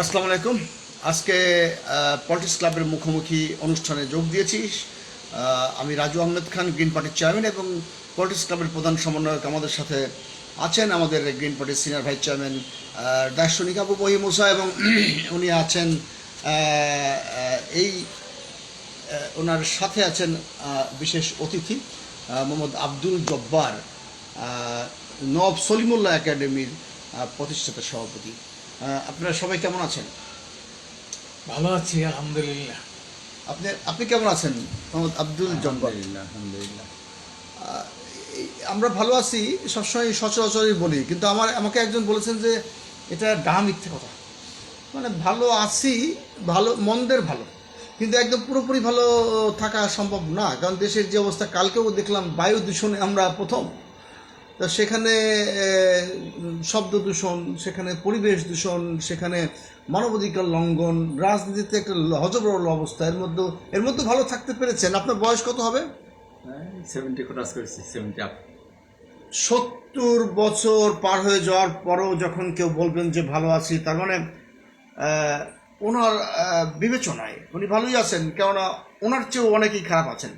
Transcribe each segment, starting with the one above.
আসসালামু আলাইকুম। আজকে পলিটিক্স ক্লাবের মুখোমুখি অনুষ্ঠানে যোগ দিয়েছি। আমি রাজু আহমেদ খান, গ্রিন পার্টির চেয়ারম্যান এবং পলিটিক্স ক্লাবের প্রধান সমন্বয়ক আমাদের সাথে আছেন আমাদের গ্রিন পার্টির সিনিয়র ভাইস চেয়ারম্যান দার্শনিক আবু মহি মুসা এবং উনি আছেন এই ওনার সাথে আছেন বিশেষ অতিথি মোহাম্মদ আব্দুল জব্বার নব সলিমুল্লাহ একাডেমির প্রতিষ্ঠাতা সভাপতি। আপনারা সবাই কেমন আছেন? ভালো আছি আলহামদুলিল্লাহ। আপনি আপনি কেমন আছেন? মোহাম্মদ আব্দুল জব্বার। আলহামদুলিল্লাহ আমরা ভালো আছি সবসময় সচরাচরই বলি কিন্তু আমার আমাকে একজন বলেছেন যে এটা ডা মিথ্যে কথা। মানে ভালো আছি ভালো মন্দের ভালো কিন্তু একদম পুরোপুরি ভালো থাকা সম্ভব না কারণ দেশের যে অবস্থা কালকেও দেখলাম বায়ু দূষণে আমরা প্রথম। তো সেখানে শব্দ দূষণ সেখানে পরিবেশ দূষণ সেখানে মানবাধিকার লঙ্ঘন রাজনীতিতে একটা হজবরল অবস্থা এর মধ্যে এর মধ্যে ভালো থাকতে পেরেছেন। আপনার বয়স কত হবে? সেভেন্টি ক্রস করেছি সেভেন্টি আপ সত্তর বছর পার হয়ে যাওয়ার পরেও যখন কেউ বলবেন যে ভালো আছি তার মানে ওনার বিবেচনায় উনি ভালোই আছেন কেননা ওনার চেয়েও অনেকেই খারাপ আছেন।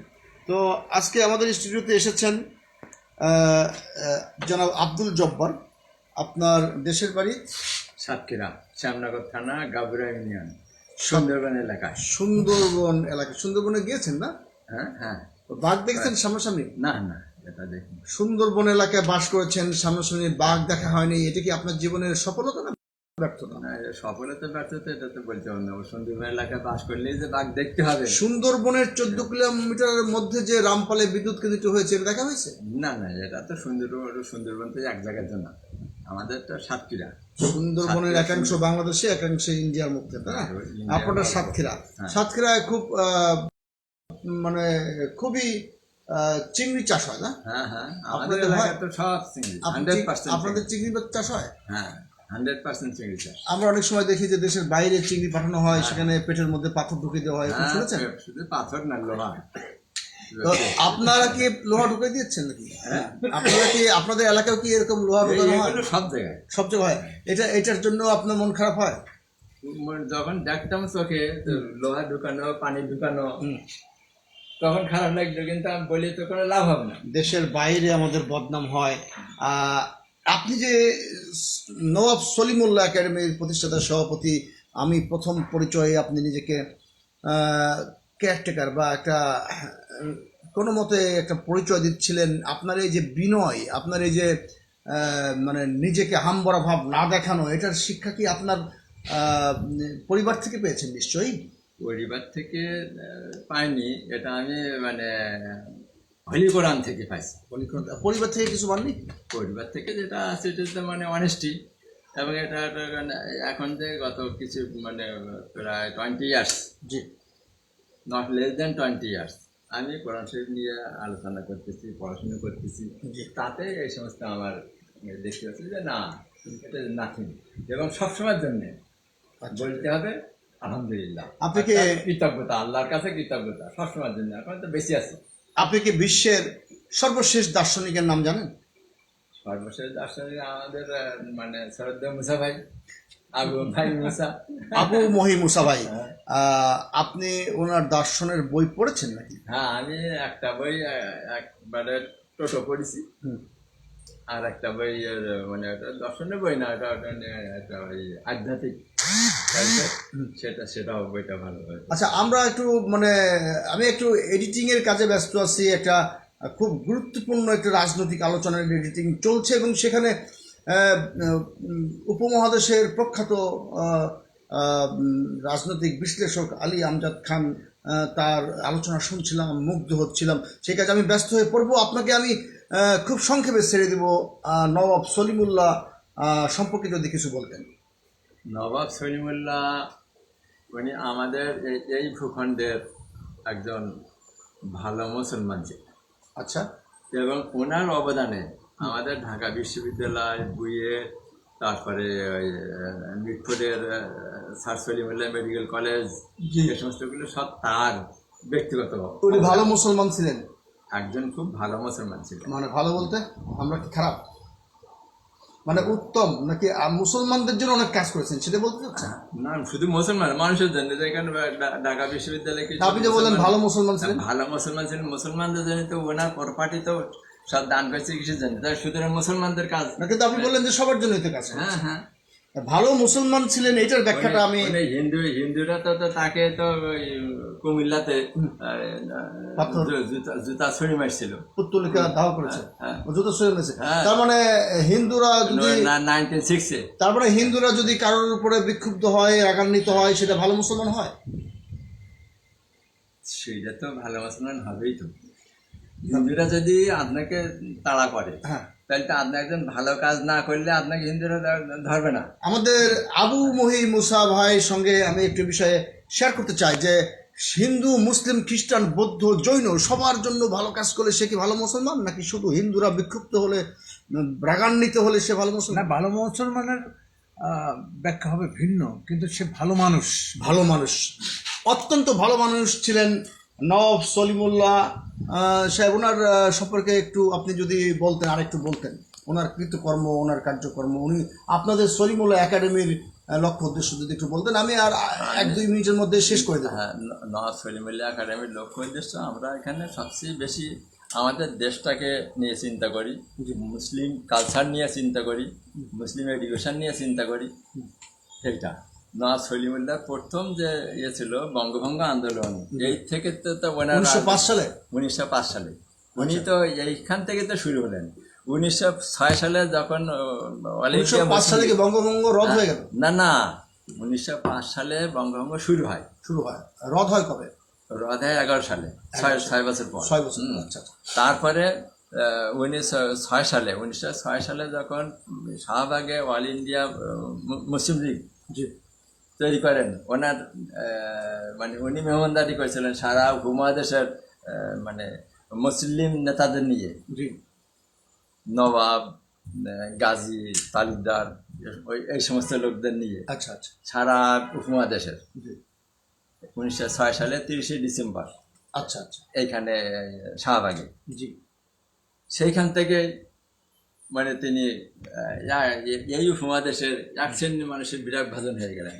তো আজকে আমাদের স্টুডিওতে এসেছেন জনাব আব্দুল জব্বার আপনার দেশের বাড়ি? সাতক্ষীরা শ্যামনগর থানা গাবুরা ইউনিয়ন সুন্দরবন এলাকা। সুন্দরবন এলাকা। সুন্দরবনে গিয়েছেন না? হ্যাঁ হ্যাঁ। বাঘ দেখেছেন সামনাসামনি? না না এটা দেখুন। সুন্দরবন এলাকায় বাস করেছেন সামনাসামনি বাঘ দেখা হয়নি। এটা কি আপনার জীবনের সফলতা না সফলতা ব্যর্থতা এটা তো বলতে না। সুন্দরবন এলাকায় বাস করলেই যে বাঘ দেখতে হবে। সুন্দরবনের চোদ্দ কিলোমিটারের মধ্যে যে রামপালে বিদ্যুৎ কেন্দ্রটি হয়েছে এটা দেখা হয়েছে? না না এটা তো সুন্দরবন সুন্দরবন তো এক জায়গার জন্য। আমাদের তো সাতক্ষীরা। সুন্দরবনের একাংশ বাংলাদেশে একাংশ ইন্ডিয়ার মধ্যে তাই আপনার সাতক্ষীরা। হ্যাঁ। সাতক্ষীরায় খুব আহ, মানে খুবই আহ, চিংড়ি চাষ হয় না? হ্যাঁ হ্যাঁ। আপনাদের হয়? সব চিংড়ি আপনাদের চিংড়ি চাষ হয়? হ্যাঁ। হান্ড্রেড পার্সেন্ট চিংড়ি চাষ। আমরা অনেক সময় দেখি যে দেশের বাইরে চিংড়ি পাঠানো হয় সেখানে পেটের মধ্যে পাথর ঢুকিয়ে দেওয়া হয় হ্যাঁ, শুনেছেন? শুধু পাথর না লোহা। তো আপনারা কি লোহা ঢুকিয়ে দিচ্ছেন নাকি? হ্যাঁ। আপনারা কি আপনাদের এলাকায় কি এরকম লোহা ঢুকানো হয়? সব জায়গায়। সব জায়গায় হয়? এটা এটার জন্য আপনার মন খারাপ হয়? যখন দেখতাম চোখে লোহা ঢুকানো পানি ঢুকানো তখন খারাপ লাগতো কিন্তু আমি বলি তো কোনো লাভ হবে না। দেশের বাইরে আমাদের বদনাম হয় আপনি যে নবাব সলিমুল্লাহ একাডেমির প্রতিষ্ঠাতা সভাপতি, আমি প্রথম পরিচয়ে আপনি নিজেকে কেয়ারটেকার বা একটা, কোনো মতে একটা পরিচয় দিচ্ছিলেন, আপনার এই যে বিনয়, আপনার এই যে মানে নিজেকে হামবরা ভাব না দেখানো, এটার শিক্ষা কি আপনার পরিবার থেকে পেয়েছেন নিশ্চয়ই? পরিবার থেকে পাইনি। এটা আমি মানে হলি কোরআন থেকে পাইছি। পরিবার থেকে কিছু পাননি? পরিবার থেকে যেটা আছে তো মানে অনেস্টি এবং এটা মানে এখন যে গত কিছু মানে প্রায় twenty years G. Not less than twenty years আমি কোরআন শরীফ নিয়ে আলোচনা করতেছি পড়াশোনা করতেছি। তাতে এই সমস্ত আমার দেখতে পাচ্ছি যে না এটা নাথিং এবং সবসময়ের জন্য বলতে হবে আলহামদুলিল্লাহ। আপনাকে কৃতজ্ঞতা আল্লাহর কাছে কৃতজ্ঞতা সবসময়ের জন্য। এখন তো বেশি আছে। আপনি কি বিশ্বের সর্বশেষ দার্শনিকের নাম জানেন? সর্বশেষ দার্শনিক আমাদের মানে শরদ মুসা ভাই আবু ভাই মুসা। আবু মহি মুসা ভাই আপনি ওনার দর্শনের বই পড়েছেন নাকি? হ্যাঁ আমি একটা বই একবারে টোটো পড়েছি। আর একটা বই মানে ওটা দর্শনের বই না ওটা একটা ওই আধ্যাত্মিক সেটা, সেটাও বইটা ভালো আচ্ছা আমরা একটু মানে আমি একটু এডিটিং এর কাজে ব্যস্ত আছি, একটা খুব গুরুত্বপূর্ণ একটা রাজনৈতিক আলোচনার এডিটিং চলছে এবং সেখানে উপমহাদেশের প্রখ্যাত রাজনৈতিক বিশ্লেষক আলী আমজাদ খান তার আলোচনা শুনছিলাম, মুগ্ধ হচ্ছিলাম। সেই কাজে আমি ব্যস্ত হয়ে পড়ব। আপনাকে আমি খুব সংক্ষেপে ছেড়ে দেব নবাব সলিমুল্লাহ সম্পর্কে যদি কিছু বলতেন। নবাব সলিমুল্লাহ উনি আমাদের এই ভূখণ্ডের একজন ভালো মুসলমান ছিল আচ্ছা। এবং ওনার অবদানে আমাদের ঢাকা বিশ্ববিদ্যালয় বুয়ে তারপরে ওই মিটফোর্ডের স্যার সলিমুল্লাহ মেডিকেল কলেজ। এই সমস্তগুলো সব তার ব্যক্তিগত উনি ভালো মুসলমান ছিলেন। একজন খুব ভালো মুসলমান ছিলেন মানে ভালো বলতে আমরা কি খারাপ? মানে উত্তম নাকি মুসলমানদের জন্য অনেক কাজ করেছেন সেটা বলতে চাচ্ছেন? না শুধু মুসলমান মানুষের জন্য। যেখানে ডা- ঢাকা বিশ্ববিদ্যালয়ে আপনি যে বললেন ভালো মুসলমান ছিলেন। ভালো মুসলমান ছিলেন। মুসলমানদের জন্য তো ওনার প্রপার্টি তো সব দান করছে কিসের জন্য? তাই সুতরাং মুসলমানদের কাজ। না কিন্তু আপনি বললেন যে সবার জন্যই তো কাজ হ্যাঁ হ্যাঁ। ভালো মুসলমান ছিলেন এটার ব্যাখ্যাটা আমি হিন্দু হিন্দুরা তো তাকে তো কুমিল্লাতে জুতা জুতা ছুরি মারছিল। পুত্তলিকা দাহ করেছে। হ্যাঁ। যুদ্ধ শুরু হয়েছে হ্যাঁ। তার মানে হিন্দুরা যদি নাইনটিন সিক্সে তার মানে হিন্দুরা যদি কারোর উপরে বিক্ষুব্ধ হয় রাগান্বিত হয় সেটা ভালো মুসলমান হয়? সেটা তো ভালো মুসলমান হবেই তো। হিন্দুরা যদি আপনাকে তাড়া করে হ্যাঁ। তাহলে তো আপনি একজন ভালো কাজ না করলে আপনাকে হিন্দুরা ধরবে না। আমাদের আবু মহি মুসা ভাইয়ের সঙ্গে আমি একটি বিষয়ে শেয়ার করতে চাই যে হিন্দু মুসলিম খ্রিস্টান বৌদ্ধ জৈন সবার জন্য ভালো কাজ করলে সে কি ভালো মুসলমান? নাকি শুধু হিন্দুরা বিক্ষুব্ধ হলে রাগান্বিত হলে সে ভালো না মুসলমান ভালো মুসলমানের ব্যাখ্যা হবে ভিন্ন কিন্তু সে ভালো মানুষ। ভালো মানুষ। অত্যন্ত ভালো মানুষ ছিলেন নব সলিমুল্লাহ সাহেব ওনার সম্পর্কে একটু আপনি যদি বলতেন আর একটু বলতেন। ওনার কৃতকর্ম ওনার কার্যকর্ম উনি আপনাদের সলিমুল্লাহ একাডেমির লক্ষ্য উদ্দেশ্য যদি একটু বলতেন আমি আর এক দুই মিনিটের মধ্যে শেষ করে দেবো। হ্যাঁ নওয়াজ সলিমুল্লাহ একাডেমির লক্ষ্য উদ্দেশ্য আমরা এখানে সবচেয়ে বেশি আমাদের দেশটাকে নিয়ে চিন্তা করি মুসলিম কালচার নিয়ে চিন্তা করি মুসলিম এডুকেশন নিয়ে চিন্তা করি এইটা নওয়াজ সলিমুল্লাহ প্রথম যে ইয়ে ছিল বঙ্গভঙ্গ আন্দোলন এই থেকে তো তো ওনার উনিশশো পাঁচ সালে? উনিশশো পাঁচ সালে। উনি তো এইখান থেকে তো শুরু হলেন। উনিশশো ছয় সালে যখন পাঁচ সালে কি বঙ্গভঙ্গ রদ হয়ে। গেল? না না। উনিশশো পাঁচ সালে বঙ্গভঙ্গ শুরু হয়। শুরু হয়। রদ হয় কবে? রদ হয় এগারো সালে ছয় ছয় বছর পর। ছয় বছর আচ্ছা আচ্ছা। তারপরে উনিশশো ছয় সালে উনিশশো ছয় সালে যখন শাহবাগে অল ইন্ডিয়া মুসলিম লীগ জি। তৈরি করেন। ওনার মানে উনি মেহমানদারি করেছিলেন সারা উপমহাদেশের মানে মুসলিম নেতাদের নিয়ে। নবাব গাজী তালুকদার ওই এই সমস্ত লোকদের নিয়ে। আচ্ছা আচ্ছা। সারা উপমহাদেশের। উনিশশো ছয় সালে তিরিশে ডিসেম্বর। আচ্ছা আচ্ছা। এইখানে শাহবাগে। জি। সেইখান থেকে মানে তিনি এই উপমহাদেশের এক শ্রেণির মানুষের বিরাট ভাজন হয়ে গেলেন।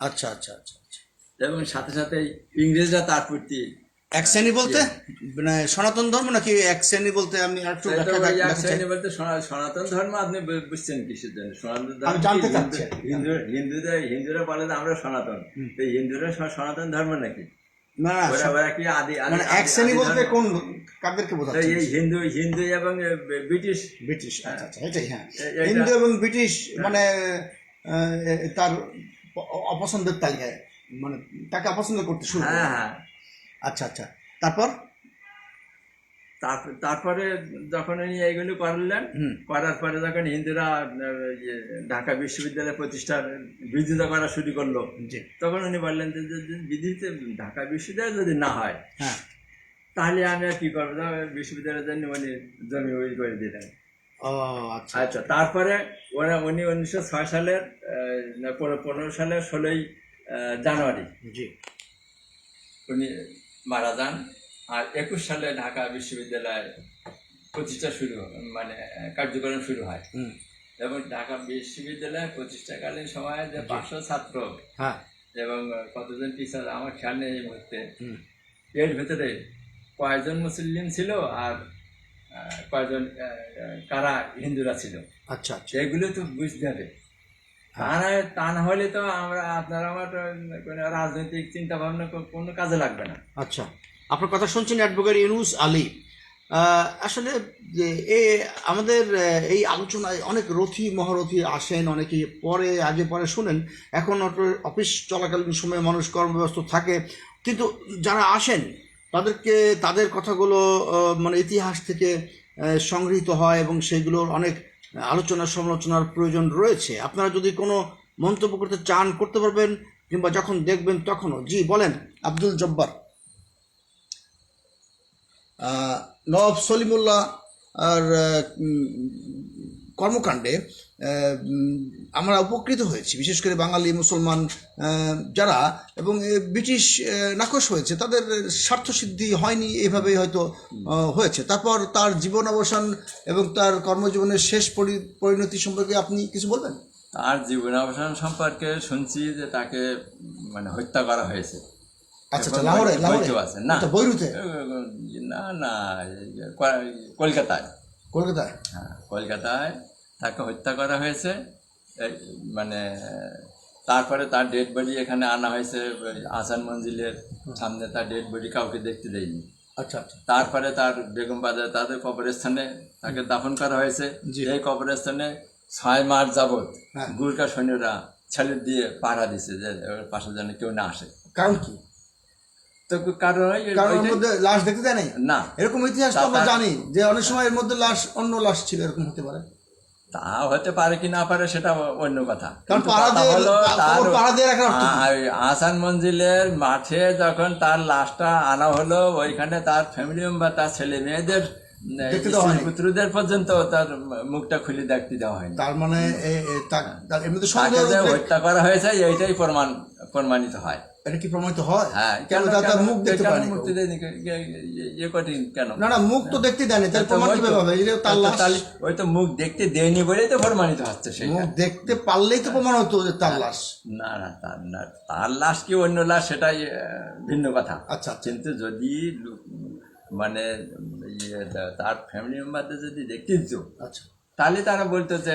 আচ্ছা আচ্ছা আচ্ছা আচ্ছা। এবং সাথে সাথে ইংরেজরা তার প্রতি এক শ্রেণি বলতে? মানে সনাতন ধর্ম নাকি এক শ্রেণি বলতে আমি একটু এক শ্রেণি বলতে সনাতন ধর্ম আপনি বুঝছেন কিসের জন্য? সনাতন ধর্ম জানতে চাচ্ছি। হিন্দু- হিন্দু- হিন্দুরা হিন্দুরা বলে যে আমরা সনাতন। তো হিন্দুরা সনাতন ধর্ম নাকি? না কি আদি মানে এক শ্রেণি বলতে কোন কাদেরকে তো বোঝাচ্ছে এই হিন্দু হিন্দু এবং ব্রিটিশ। ব্রিটিশ আচ্ছা আচ্ছা এটাই হ্যাঁ। হিন্দু এবং ব্রিটিশ মানে আহ, তার অপছন্দের তালিকায় মানে তাকে অপছন্দ করতে শুরু হ্যাঁ হ্যাঁ। আচ্ছা আচ্ছা। তারপর? তারপ- তারপরে যখন উনি এইগুলো করলেন করার পরে যখন হিন্দুরা ইয়ে, ঢাকা বিশ্ববিদ্যালয় প্রতিষ্ঠার বিরোধিতা করা শুরু করল তখন উনি বললেন যে বিধিতে ঢাকা বিশ্ববিদ্যালয় যদি না হয় হ্যাঁ। তাহলে আমি আর কি করব? বিশ্ববিদ্যালয়ের জন্য উনি জমি উই করে দিলেন। আচ্ছা। আচ্ছা তারপরে ওরা উনি উনিশশো ছয় সালের পনেরো সালের ষোলোই জানুয়ারি। জি। উনি মারা যান। আর একুশ সালে ঢাকা বিশ্ববিদ্যালয় প্রতিষ্ঠা শুরু মানে কার্যক্রম শুরু হয়। এবং ঢাকা বিশ্ববিদ্যালয় প্রতিষ্ঠাকালীন সময়ে যে পাঁচশো ছাত্র হ্যাঁ। এবং কতজন টিচার আমার খেয়াল নেই এই মুহূর্তে। এর ভেতরে কয়জন মুসলিম ছিল আর কয়জন কারা হিন্দুরা ছিল? আচ্ছা আচ্ছা। সেগুলো তো বুঝতে হবে। তা না তা না হলে তো আমরা আপনার আমার কোনো রাজনৈতিক চিন্তা ভাবনা কোনো কাজে লাগবে না। আচ্ছা আপনার কথা শুনছেন অ্যাডভোকেট ইউনুস আলী। আসলে যে এ আমাদের এই আলোচনায় অনেক রথী মহারথী আসেন অনেকে পরে আগে পরে শুনেন। এখন অফিস চলাকালীন সময়ে মানুষ কর্মব্যস্ত থাকে। কিন্তু যারা আসেন তাদেরকে, তাদের কথাগুলো মানে ইতিহাস থেকে সংগৃহীত হয় এবং সেগুলোর অনেক আলোচনা সমালোচনার প্রয়োজন রয়েছে। আপনারা যদি কোনো মন্তব্য করতে চান, করতে পারবেন কিংবা যখন দেখবেন তখনও। জি, বলেন, আব্দুল জব্বার। নবাব সলিমুল্লাহ আর কর্মকাণ্ডে আমরা উপকৃত হয়েছি। বিশেষ করে বাঙালি মুসলমান যারা এবং ব্রিটিশ নাকশ হয়েছে তাদের স্বার্থসিদ্ধি হয়নি এভাবেই হয়তো হয়েছে। তারপর তার জীবন অবসান এবং তার কর্মজীবনের শেষ পরি- পরিণতি সম্পর্কে আপনি কিছু বলবেন? তার জীবন অবসান সম্পর্কে শুনছি যে তাকে মানে হত্যা করা হয়েছে। আচ্ছা আচ্ছা লাহোরে লাহোরে? না। বৈরুতে? না না কলকাতায়। কলকাতায়? হ্যাঁ কলকাতায় তাকে হত্যা করা হয়েছে। মানে তারপরে তার ডেড বডি এখানে আনা হয়েছে আসান মঞ্জিলের সামনে তার ডেড বডি কাউকে দেখতে দেয়নি। আচ্ছা আচ্ছা। তারপরে তার বেগম বাজার তাদের কবরস্থানে তাকে দাফন করা হয়েছে। এই কবরস্থানে ছয় মাস যাবৎ হ্যাঁ। গুরকা সৈন্যরা ছেলে দিয়ে পাহারা দিছে যে পাশে যেন কেউ না আসে। কারণ কি? তো কারণ লাশ দেখতে দেয় না। এরকম ইতিহাস আমরা জানি যে অনেক সময় এর মধ্যে লাশ অন্য লাশ ছিল এরকম হতে পারে। তা হতে পারে কি না পারে সেটা অন্য কথা। আসান মঞ্জিলের মাঠে যখন তার লাশটা আনা হলো ওইখানে তার ফ্যামিলি মেম্বার তার ছেলে মেয়েদের পুত্রদের পর্যন্ত তার মুখটা খুলে দেখতে দেওয়া হয়নি। তার মানে হত্যা করা হয়েছে এইটাই প্রমাণ প্রমাণিত হয়। এটা কি প্রমাণিত হয়? হ্যাঁ কেন তার মুখ দেখতে পারেনি মুখ? দেয়নি? কে- ইয়ে কঠিন কেন? না না মুখ তো দেখতে দেয়নি তার প্রমাণ কীভাবে হবে এটা তার লাশ। ওই তো মুখ দেখতে দেয়নি বলেই তো প্রমাণিত হচ্ছে সেটা। মুখ দেখতে পারলেই তো প্রমাণ হতো যে তার লাশ। না না তার না তার লাশ কি অন্য লাশ সেটাই ভিন্ন কথা। আচ্ছা আচ্ছা। কিন্তু যদি মানে ইয়ে তার ফ্যামিলি মেম্বারদের যদি দেখতে দিত আচ্ছা। তাহলে তারা বলতো যে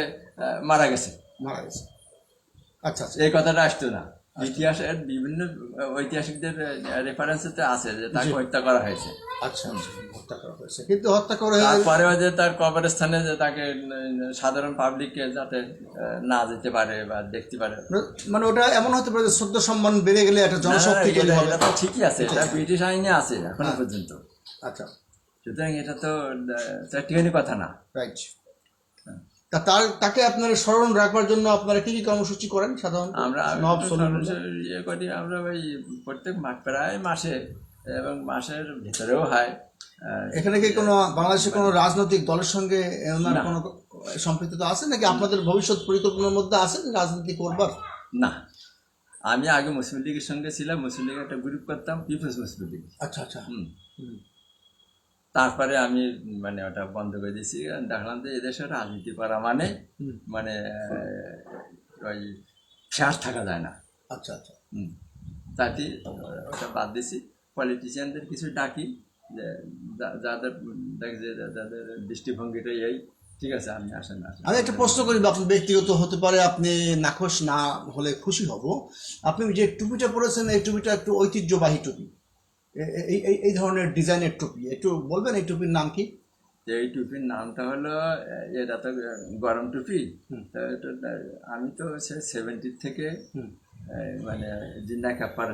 মারা গেছে। মারা গেছে। আচ্ছা আচ্ছা। এই কথাটা আসতো না। ইতিহাসের বিভিন্ন ঐতিহাসিকদের রেফারেন্সেতে আছে যে তাকে হত্যা করা হয়েছে। আচ্ছা আচ্ছা হত্যা করা হয়েছে। কিন্তু হত্যা করে তারপরেও যে তার কবরস্থানে যে তাকে সাধারণ পাবলিককে যাতে না যেতে পারে বা দেখতে পারে। মানে ওটা এমন হতে পারে শ্রদ্ধা সম্মান বেড়ে গেলে একটা জনশক্তি তৈরি হবে। এটা তো ঠিকই আছে এটা ব্রিটিশ আইনে আছে এখনও পর্যন্ত। আচ্ছা। সুতরাং এটা তো চারটিখানি কথা না। রাইট তা তার তাকে আপনারা স্মরণ রাখবার জন্য আপনারা কি কি কর্মসূচি করেন সাধারণত আমরা ইয়ে করি আমরা ওই প্রত্যেক প্রায় মাসে এবং মাসের ভিতরেও হয়। এখানে কি কোনো বাংলাদেশের কোনো রাজনৈতিক দলের সঙ্গে ওনার কোনো সম্পৃক্ততা আছে নাকি আপনাদের ভবিষ্যৎ পরিকল্পনার মধ্যে আছে রাজনীতি করবার? না। আমি আগে মুসলিম লীগের সঙ্গে ছিলাম মুসলিম লীগের একটা গ্রুপ করতাম পিপলস মুসলিম লীগ আচ্ছা আচ্ছা। হুম। তারপরে আমি মানে ওটা বন্ধ করে দিয়েছি। দেখলাম যে এদেশে রাজনীতি করা মানে মানে ওই ফ্যাস থাকা যায় না। আচ্ছা আচ্ছা। হুম। তাতে ওটা বাদ দিছি পলিটিশিয়ানদের কিছু ডাকি যে যাদের দেখ যে যাদের দৃষ্টিভঙ্গিটা এই ঠিক আছে আপনি আসেন আসেন। আমি একটা প্রশ্ন করি বা আপনি ব্যক্তিগত হতে পারে আপনি নাখোশ না হলে খুশি হব। আপনি যে টুপিটা পরেছেন এই টুপিটা একটু ঐতিহ্যবাহী টুপি। এই এই- এই ধরনের ডিজাইনের টুপি। একটু বলবেন এই টুপির নাম কি? এই টুপির নামটা হলো এটা তো গরম টুপি। আমি তো সে সেভেন্টির থেকে মানে জিন্না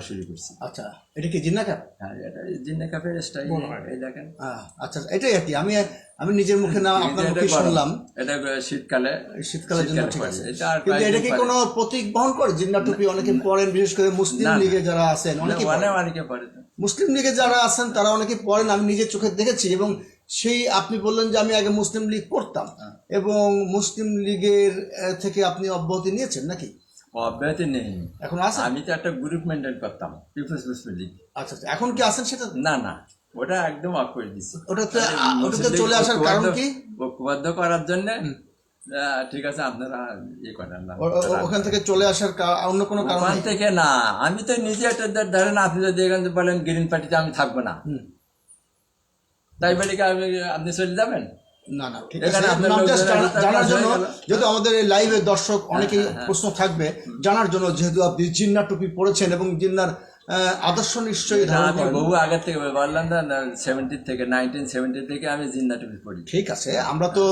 শুরু করছি। আচ্ছা এটা কি জিন্না হ্যাঁ এটা জিন্না স্টাইল এই দেখেন। আচ্ছা এটাই আর কি আমি আমি নিজের মুখে না আপনার মুখে শুনলাম। এটা শীতকালে শীতকালের জন্য ঠিক আছে। কিন্তু এটা কি কোনো প্রতীক বহন করে? জিন্না টুপি অনেকে পরেন বিশেষ করে মুসলিম। লীগে যারা আছেন অনেকে পরে। অনেকে পরে মুসলিম লীগে যারা আছেন তারা অনেকে পড়েন আমি নিজের চোখে দেখেছি এবং সেই আপনি বললেন যে আমি আগে মুসলিম লীগ করতাম। হ্যাঁ। এবং মুসলিম লীগের থেকে আপনি অব্যাহতি নিয়েছেন নাকি? অব্যাহতি নেই। এখন আছেন? আমি তো একটা গ্রুপ মেনটেন করতাম পিপলস মুসলিম লীগ আচ্ছা আচ্ছা। এখন কি আছেন সেটা? না না। ওটা একদম অফ করে দিচ্ছি ওটাতে ওটাতে চলে আসার কারণ কি? ঐক্যবদ্ধ করার জন্য ঠিক আছে আপনারা ইয়ে করেন না ওখান থেকে চলে আসার অন্য কোনো কারণ ওখান থেকে না। আমি তো নিজে একটা ধরেন আপনি যদি এখান বলেন গ্রিন পার্টিতে আমি থাকব না। হুম। তাই বলে কি আপনি চলে যাবেন? না না ঠিক আছে। জানার জন্য যেহেতু আমাদের এই লাইভে দর্শক অনেকেই প্রশ্ন থাকবে জানার জন্য যেহেতু আপনি জিন্নার টুপি পরেছেন এবং জিন্নার আদর্শ নিশ্চয়ই এটা আমি বহু থেকে বললাম না সেভেন্টি থেকে নাইনটিন সেভেন্টি থেকে আমি জিন্না টুপি পড়ি ঠিক আছে আমরা তো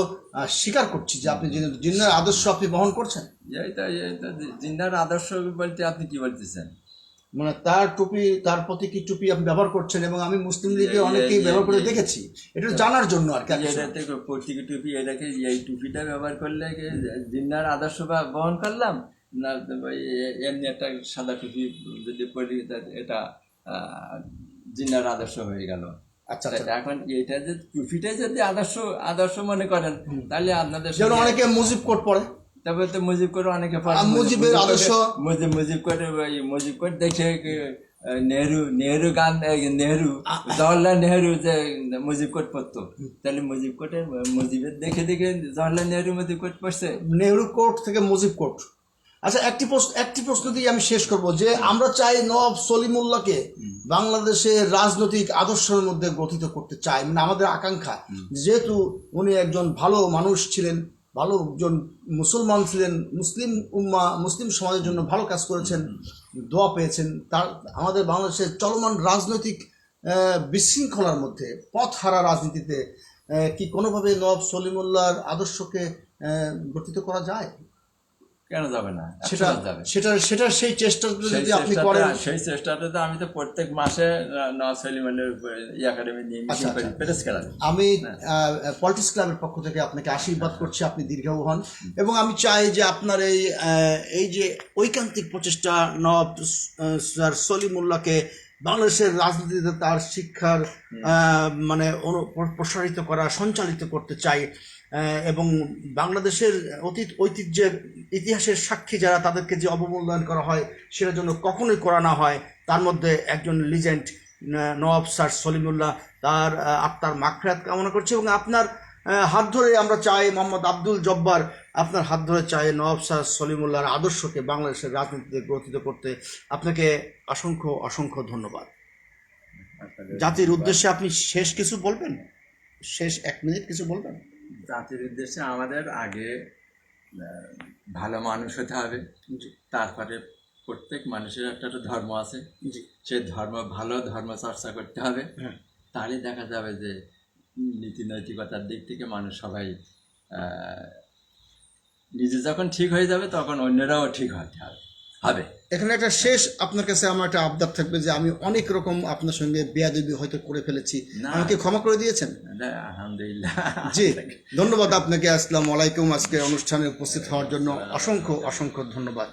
স্বীকার করছি যে আপনি জিন- জিন্নার আদর্শ আপনি বহন করছেন। জিন্নার আদর্শ বলতে আপনি কি বলতেছেন? মানে তার টুপি তার প্রতীকী টুপি আপনি ব্যবহার করছেন এবং আমি মুসলিম লীগে অনেকেই ব্যবহার করে দেখেছি এটা জানার জন্য আর কি প্রতীকী টুপি এটাকে এই টুপিটা ব্যবহার করলে জিন্নার আদর্শ বহন করলাম? না এমনি একটা সাদা টুপি যদি পরি এটা জিন্নার আদর্শ হয়ে গেল। আচ্ছা আচ্ছা। এখন এটা যে টুপিটাই যদি আদর্শ আদর্শ মনে করেন তাহলে আপনাদের অনেকে মুজিব কোট পড়ে তবে তো মুজিব করে অনেকে মুজিবের আদর্শ? মুজিব মুজিব করে মুজিব করে দেখে নেহরু নেহরু গান নেহরু জওয়াহরলাল নেহরু যে মুজিব কোট পড়তো তাহলে মুজিব কোটে মুজিবের দেখে দেখে জওয়াহরলাল নেহরু মুজিব কোট পড়ছে নেহরু কোর্ট থেকে মুজিব কোর্ট আচ্ছা একটি প্রশ্ন একটি প্রশ্ন দিয়ে আমি শেষ করব যে আমরা চাই নবাব সলিমুল্লাহকে বাংলাদেশের রাজনৈতিক আদর্শের মধ্যে গঠিত করতে চাই মানে আমাদের আকাঙ্ক্ষা। যেহেতু উনি একজন ভালো মানুষ ছিলেন ভালো একজন মুসলমান ছিলেন, মুসলিম উম্মা, মুসলিম সমাজের জন্য ভালো কাজ করেছেন, দোয়া পেয়েছেন। তার, আমাদের বাংলাদেশের চলমান রাজনৈতিক বিশৃঙ্খলার মধ্যে, পথ হারা রাজনীতিতে কি কোনোভাবে নবাব সলিমুল্লাহর আদর্শকে গঠিত করা যায়? কেন যাবে না? সেটা যাবে। সেটা সেটা সেই চেষ্টা যদি আপনি করেন সেই চেষ্টাটা তো আমি তো প্রত্যেক মাসে নওয়াজ সলিমানের একাডেমি নিয়ে আচ্ছা, করি প্রেস আমি পলিটিক্স ক্লাবের পক্ষ থেকে আপনাকে আশীর্বাদ করছি আপনি দীর্ঘায়ু হন। এবং আমি চাই যে আপনার এই এই যে ঐকান্তিক প্রচেষ্টা নব স্যার সলিমুল্লাহকে বাংলাদেশের রাজনীতিতে তার শিক্ষার মানে প্রসারিত করা সঞ্চালিত করতে চাই এবং বাংলাদেশের অতীত ঐতিহ্যের ইতিহাসের সাক্ষী যারা তাদেরকে যে অবমূল্যায়ন করা হয় সেটার জন্য কখনোই করা না হয়। তার মধ্যে একজন লিজেন্ড নওয়াব স্যার সলিমুল্লাহ তার আত্মার মাগফিরাত কামনা করছে এবং আপনার হাত ধরে আমরা চাই মোহাম্মদ আব্দুল জব্বার আপনার হাত ধরে চাই নওয়াব স্যার সলিমুল্লাহর আদর্শকে বাংলাদেশের রাজনীতিতে গ্রথিত করতে। আপনাকে অসংখ্য অসংখ্য ধন্যবাদ। জাতির উদ্দেশ্যে আপনি শেষ কিছু বলবেন? শেষ এক মিনিট কিছু বলবেন? জাতির উদ্দেশ্যে আমাদের আগে ভালো মানুষ হতে হবে। তারপরে প্রত্যেক মানুষের একটা একটা ধর্ম আছে। সে ধর্ম ভালো ধর্ম চর্চা করতে হবে। হ্যাঁ। তাহলে দেখা যাবে যে নীতি নৈতিকতার দিক থেকে মানুষ সবাই নিজে যখন ঠিক হয়ে যাবে তখন অন্যরাও ঠিক হতে হবে। হবে। এখানে একটা শেষ আপনার কাছে আমার একটা আবদার থাকবে যে আমি অনেক রকম আপনার সঙ্গে বেয়াদবি হয়তো করে ফেলেছি। আমাকে ক্ষমা করে দিয়েছেন? আলহামদুলিল্লাহ। জি ধন্যবাদ আপনাকে। আসসালাম আলাইকুম। আজকে অনুষ্ঠানে উপস্থিত হওয়ার জন্য অসংখ্য অসংখ্য ধন্যবাদ।